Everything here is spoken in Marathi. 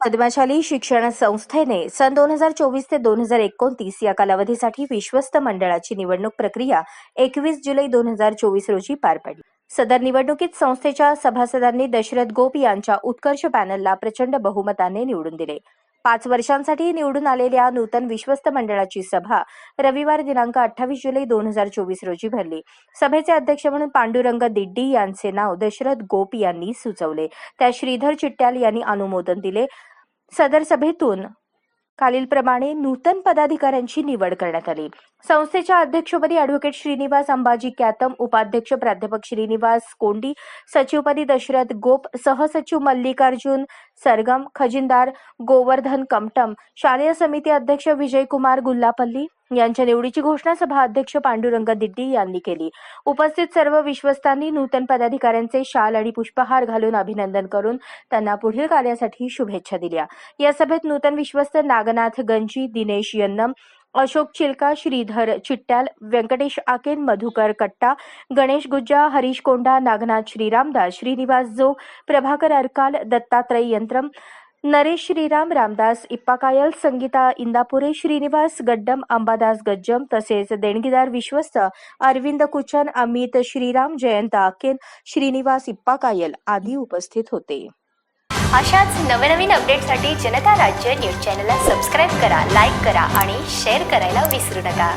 पद्मशाली शिक्षण संस्थेने सन दोन हजार चोवीस ते दोन हजार एकोणतीस या कालावधीसाठी विश्वस्त मंडळाची निवडणूक प्रक्रिया एकवीस जुलै दोन हजार चोवीस रोजी पार पडली. सदर निवडणुकीत संस्थेच्या सभासदांनी दशरथ गोप यांच्या उत्कर्ष पॅनलला प्रचंड बहुमताने निवडून दिले. पाच वर्षांसाठी निवडून आलेल्या नूतन विश्वस्त मंडळाची सभा रविवार दिनांक अठ्ठावीस जुलै दोन हजार चोवीस रोजी भरली. सभेचे अध्यक्ष म्हणून पांडुरंग दिड्डी यांचे नाव दशरथ गोप यांनी सुचवले. त्या श्रीधर चिट्ट्याल यांनी अनुमोदन दिले. सदर सभेतून खालीलप्रमाणे नूतन पदाधिकाऱ्यांची निवड करण्यात आली. संस्थेच्या अध्यक्षपदी अॅडव्होकेट श्रीनिवास अंबाजी कॅतम उपाध्यक्ष प्राध्यापक श्रीनिवास कोंडी सचिवपदी दशरथ गोप सहसचिव मल्लिकार्जुन सरगम खजिनदार गोवर्धन कमटम शालेय समिती अध्यक्ष विजयकुमार गुल्लापल्ली यांच्या निवडीची घोषणा सभा अध्यक्ष पांडुरंग दिड्डी यांनी केली. उपस्थित सर्व विश्वस्तांनी नूतन पदाधिकाऱ्यांचे शाल आणि पुष्पहार घालून अभिनंदन करून त्यांना पुढील कार्यासाठी शुभेच्छा दिल्या. या सभेत नूतन विश्वस्त नागनाथ गंजी दिनेश यन्नम अशोक चिलका श्रीधर चिट्ट्याल व्यंकटेश आकेन मधुकर कट्टा गणेश गुज्जा हरीश कोंडा नागनाथ श्रीरामदास श्रीनिवास जोग प्रभाकर अरकाल दत्तात्रय यंत्रम नरेश श्रीराम रामदास इप्पाकायल संगीता इंदापुरे श्रीनिवास गड्डम अंबादास गज्जम तसेच देणगीदार विश्वस्त अरविंद कुचन अमित श्रीराम जयंत आकेन श्रीनिवास इप्पाकायल आदी उपस्थित होते. अशाच नवनवीन अपडेटसाठी जनता राज्य न्यूज चॅनलला सबस्क्राईब करा लाईक करा आणि शेअर करायला विसरू नका.